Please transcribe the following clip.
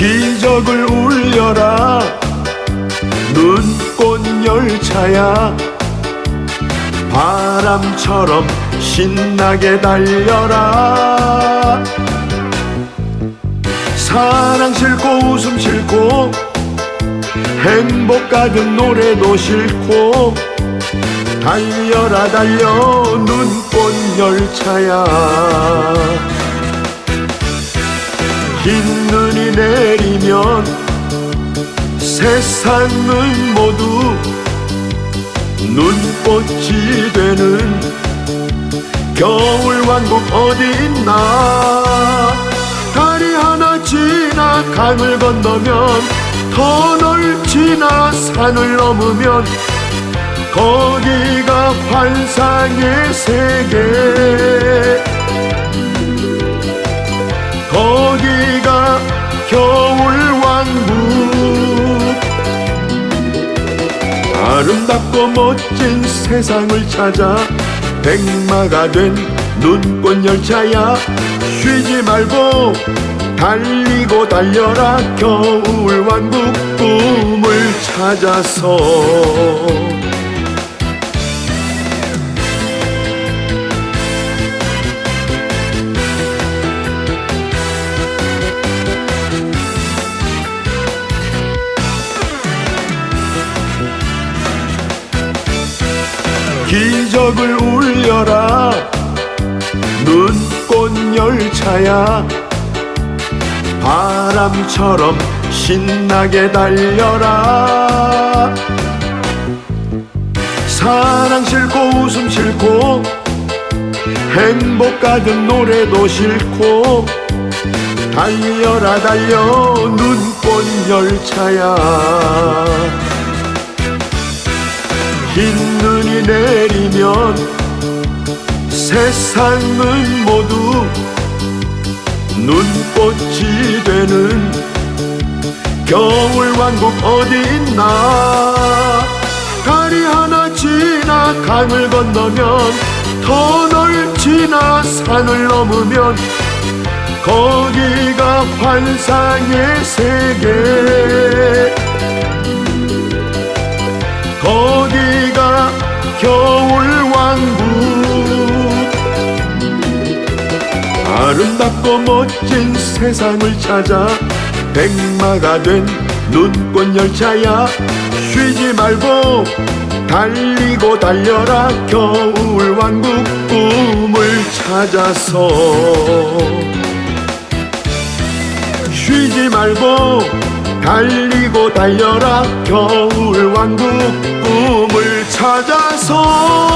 기적을 울려라. 눈꽃 열차야. 바람처럼 신나게 달려라. 사랑 싫고 웃음 싫고 행복 가득 노래도 싫고 달려라 달려. 눈꽃 열차야 흰 눈이 내리면 세상은 모두 눈꽃이 되는 겨울 왕국 어디 있나? 다리 하나 지나 강을 건너면 터널 지나 산을 넘으면 거기가 환상의 세계 겨울 왕국. 아름답고 멋진 세상을 찾아 백마가 된 눈꽃 열차야. 쉬지 말고 달리고 달려라 겨울 왕국. 꿈을 찾아서 기적을 울려라. 눈꽃 열차야. 바람처럼 신나게 달려라. 사랑 싫고 웃음 싫고 행복 가득 노래도 싫고 달려라 달려. 눈꽃 열차야 흰 눈이 내리면 세상은 모두 눈꽃이 되는 겨울 왕국 어디 있나? 다리 하나 지나 강을 건너면 터널 지나 산을 넘으면 거기가 환상의 세계 아름답고 멋진 세상을 찾아 백마가 된 눈꽃 열차야. 쉬지 말고 달리고 달려라. 겨울 왕국 꿈을 찾아서. 쉬지 말고 달리고 달려라. 겨울 왕국 꿈을 찾아서